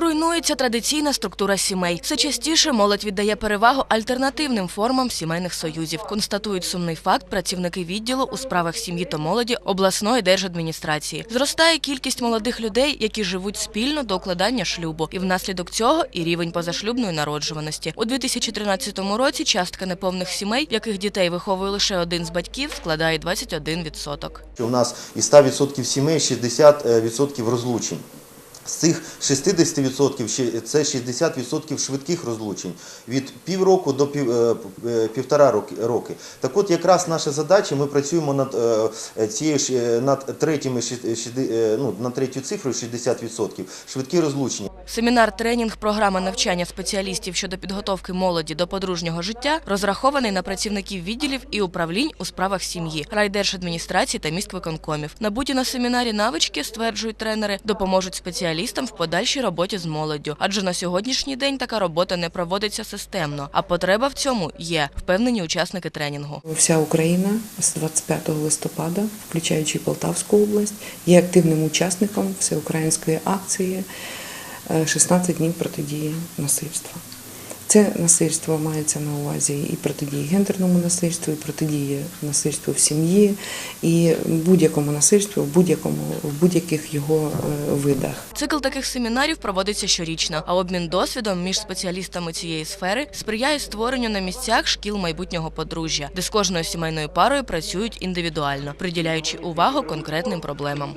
Руйнується традиційна структура сімей. Все частіше молодь віддає перевагу альтернативним формам сімейних союзів. Констатують сумний факт працівники відділу у справах сім'ї та молоді обласної держадміністрації. Зростає кількість молодих людей, які живуть спільно до укладання шлюбу, і внаслідок цього і рівень позашлюбної народжуваності. У 2013 році частка неповних сімей, яких дітей виховує лише один з батьків, складає 21%. що у нас із 100% сімей 60% розлучень. З цих 60% це 60% швидких розлучень від півроку до пів, е, е, півтора роки. Так от якраз наша задача, ми працюємо над е, цією над третіми ну, над третю цифрою 60% швидкі розлучення. Семінар тренінг програма навчання спеціалістів щодо підготовки молоді до подружнього життя розрахований на працівників відділів і управлінь у справах сім'ї, райдержадміністрації та міськвиконкомів. Набуті на семінарі навички, стверджують тренери, допоможуть спеціалістам в подальшій роботі з молоддю. Адже на сьогоднішній день така робота не проводиться системно. А потреба в цьому є, впевнені учасники тренінгу. Вся Україна з 25 листопада, включаючи Полтавську область, є активним учасником всеукраїнської акції «16 днів протидії насильства. Це насильство мається на увазі і протидії гендерному насильству, і протидії насильству в сім'ї, і будь-якому насильству в будь-якому в будь-яких його е, видах. Цикл таких семінарів проводиться щорічно, а обмін досвідом між спеціалістами цієї сфери сприяє створенню на місцях шкіл майбутнього подружжя, де з кожною сімейною парою працюють індивідуально, приділяючи увагу конкретним проблемам.